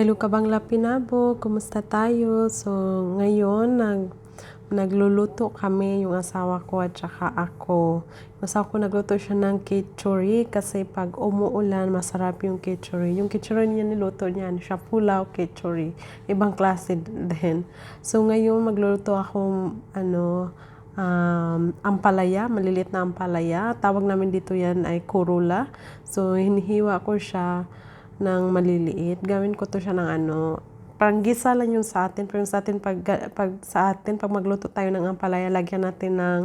Hello Kabangla Pinabo, kumusta tayo? So, ngayon nag nagluluto kami yung asawa ko at saka ako. Yung asawa ko nagluto siya ng kitchuri kasi pag umuulan masarap yung kitchuri. Yung kitchuri niya niluto niya, siya pulaw kitchuri. Ibang klase din. So ngayon magluluto ako ano um, ampalaya, maliliit na ampalaya. Tawag namin dito yan ay kurula. So hinihiwa ko siya ng maliliit. Gawin ko to siya ng ano, parang lang yung sa atin. Pero yung sa atin, pag, pag sa atin, pag magluto tayo ng ampalaya, lagyan natin ng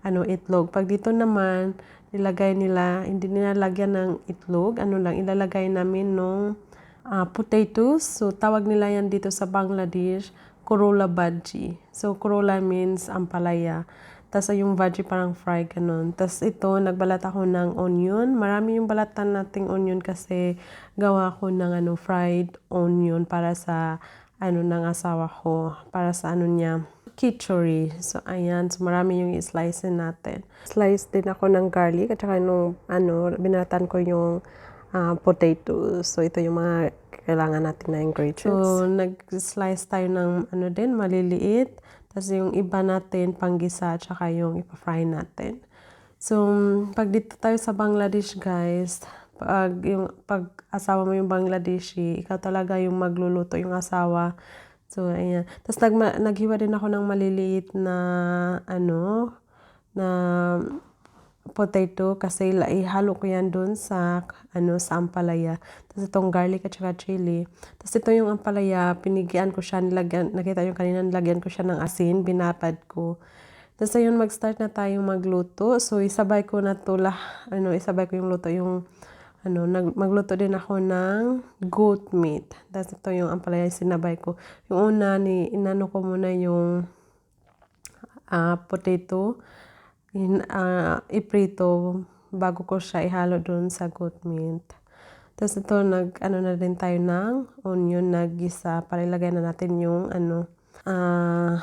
ano, itlog. Pag dito naman, nilagay nila, hindi nila lagyan ng itlog. Ano lang, ilalagay namin nung uh, potatoes. So, tawag nila yan dito sa Bangladesh, Corolla Bhaji. So, Corolla means ampalaya. Tapos yung veggie parang fry, ganun. Tapos ito, nagbalat ako ng onion. Marami yung balatan nating onion kasi gawa ko ng ano, fried onion para sa ano ng asawa ko. Para sa ano niya, kitchuri. So, ayan. So, marami yung slice natin. Slice din ako ng garlic at saka nung ano, binatan ko yung uh, potatoes. So, ito yung mga kailangan natin na ingredients. So, nag-slice tayo ng ano din, maliliit. Tapos yung iba natin, panggisa, at saka yung ipa-fry natin. So, pag dito tayo sa Bangladesh, guys, pag, yung, pag asawa mo yung Bangladeshi, ikaw talaga yung magluluto yung asawa. So, ayan. Tapos nag, naghiwa din ako ng maliliit na, ano, na potato kasi ihalo ko yan dun sa ano sa ampalaya. Tapos itong garlic at saka chili. Tapos ito yung ampalaya, pinigyan ko siya, nilagyan, nakita yung kanina, nilagyan ko siya ng asin, binapad ko. Tapos ayun, mag-start na tayong magluto. So isabay ko na to lah, ano, isabay ko yung luto, yung ano, nag, magluto din ako ng goat meat. Tapos ito yung ampalaya, sinabay ko. Yung una, ni, inano ko muna yung uh, potato in, uh, iprito bago ko siya ihalo doon sa goat meat. Tapos ito, nag, ano na din tayo ng onion na gisa para ilagay na natin yung ano, uh,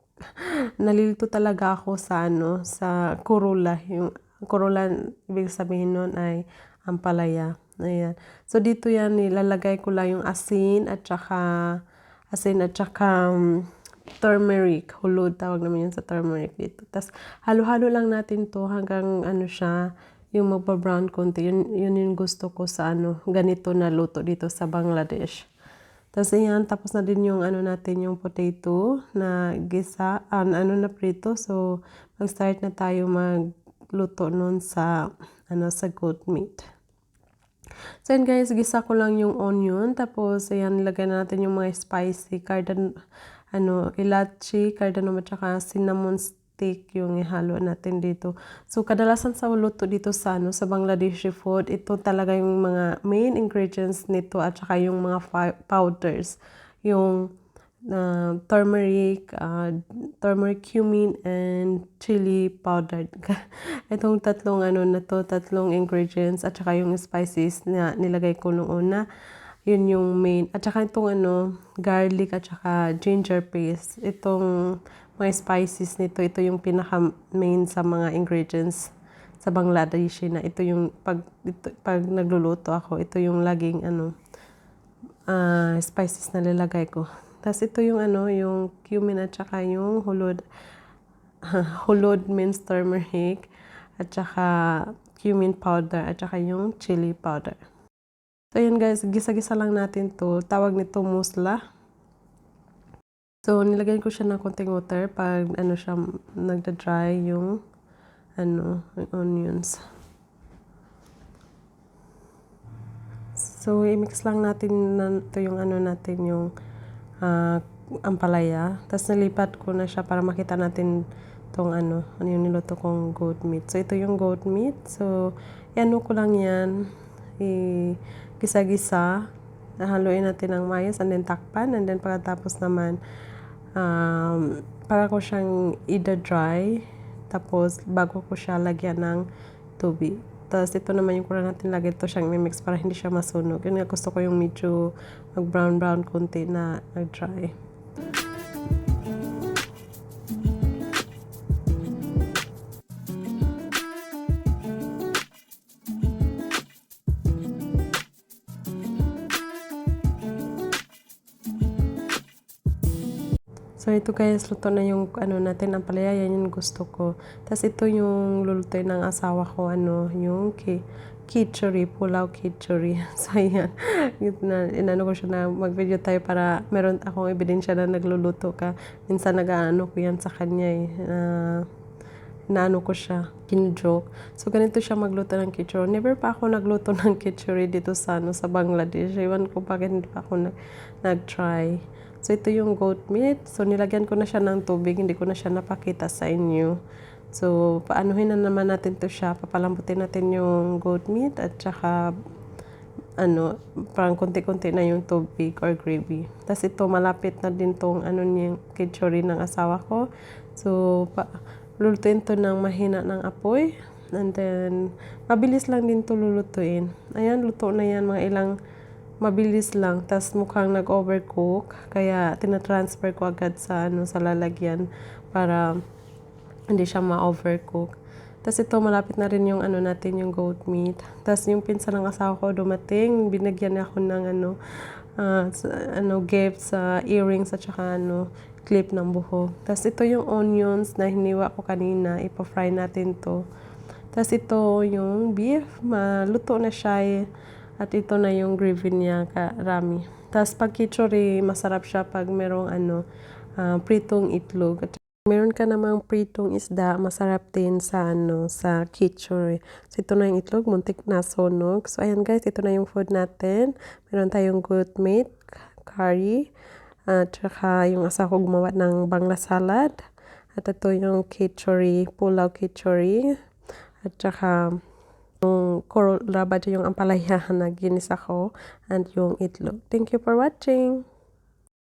nalilito talaga ako sa ano, sa kurula. Yung kurula, ibig sabihin nun ay ampalaya. Ayan. So dito yan, nilalagay ko lang yung asin at saka, asin at saka, um, turmeric. Hulod tawag naman yun sa turmeric dito. Tapos halo-halo lang natin to hanggang ano siya, yung magpa-brown konti. Yun, yun yung gusto ko sa ano, ganito na luto dito sa Bangladesh. Tapos yan, tapos na din yung ano natin, yung potato na gisa, an, ano na prito. So, mag-start na tayo magluto nun sa, ano, sa goat meat. So, yun guys, gisa ko lang yung onion. Tapos, ayan, nilagay na natin yung mga spicy, cardamom, ano, ilachi, cardamom at saka cinnamon stick yung ihalo natin dito. So, kadalasan sa luto dito sa, ano, sa Bangladeshi food, ito talaga yung mga main ingredients nito at saka yung mga powders. Yung uh, turmeric, uh, turmeric cumin, and chili powder. Itong tatlong ano na to, tatlong ingredients at saka yung spices na nilagay ko nung una. Yun yung main. At saka itong ano, garlic at saka ginger paste. Itong mga spices nito, ito yung pinaka-main sa mga ingredients sa Bangladeshi na ito yung pag ito, pag nagluluto ako, ito yung laging ano uh, spices na lalagay ko. Tapos ito yung ano, yung cumin at saka yung hulod. hulod means turmeric at saka cumin powder at saka yung chili powder. So, ayan guys, gisa-gisa lang natin to. Tawag nito musla. So, nilagyan ko siya ng konting water pag ano siya, nagda-dry yung ano, onions. So, i-mix lang natin na ito yung ano natin, yung uh, ampalaya. Tapos, nalipat ko na siya para makita natin tong ano, ano yung niluto kong goat meat. So, ito yung goat meat. So, ano ko lang yan. I- gisa-gisa. Haluin natin ng mayos and then takpan. And then pagkatapos naman, um, para ko siyang ida-dry. Tapos bago ko siya lagyan ng tubig. Tapos ito naman yung kura natin lagyan ito siyang mix para hindi siya masunog. Yun nga gusto ko yung medyo mag-brown-brown konti na nag-dry. So, ito guys, luto na yung ano natin, ang palaya, yan yung gusto ko. Tapos, ito yung lulutuin ng asawa ko, ano, yung ki kichuri, pulaw kichuri. So, ayan. na, inano ko siya na mag-video tayo para meron akong ebidensya na nagluluto ka. Minsan nag-ano ko yan sa kanya eh. Uh, naano ko siya, kinojoke. So, ganito siya magluto ng kichuri. Never pa ako nagluto ng kichuri dito sa, ano, sa Bangladesh. Iwan ko bakit hindi pa ako nag, nag-try. So, ito yung goat meat. So, nilagyan ko na siya ng tubig. Hindi ko na siya napakita sa inyo. So, paanuhin na naman natin to siya. Papalambutin natin yung goat meat at saka ano, parang konti-konti na yung tubig or gravy. Tapos ito, malapit na din tong ano niyang kitchori ng asawa ko. So, pa, lulutuin to ng mahina ng apoy. And then, mabilis lang din to lulutuin. Ayan, luto na yan mga ilang mabilis lang. Tapos mukhang nag-overcook. Kaya tinatransfer ko agad sa, ano, sa lalagyan para hindi siya ma-overcook. Tapos ito, malapit na rin yung ano natin, yung goat meat. Tapos yung pinsan ng asawa ko dumating, binagyan niya ako ng ano, uh, sa, ano, gift sa earrings at saka ano, clip ng buhok. Tapos ito yung onions na hiniwa ko kanina, ipa-fry natin to. Tapos ito yung beef, maluto na siya eh. At ito na yung gravy niya, karami. Tapos pag kichori, masarap siya pag merong ano, uh, pritong itlog. At meron ka namang pritong isda, masarap din sa ano, sa kichori. So ito na yung itlog, muntik na sonog. So ayan guys, ito na yung food natin. Meron tayong goat meat, curry, at saka yung asa ko gumawa ng bangla salad. At ito yung kichori, pulaw kichori. At saka yung coral raba yung ampalaya na ginis ako and yung itlog. Thank you for watching!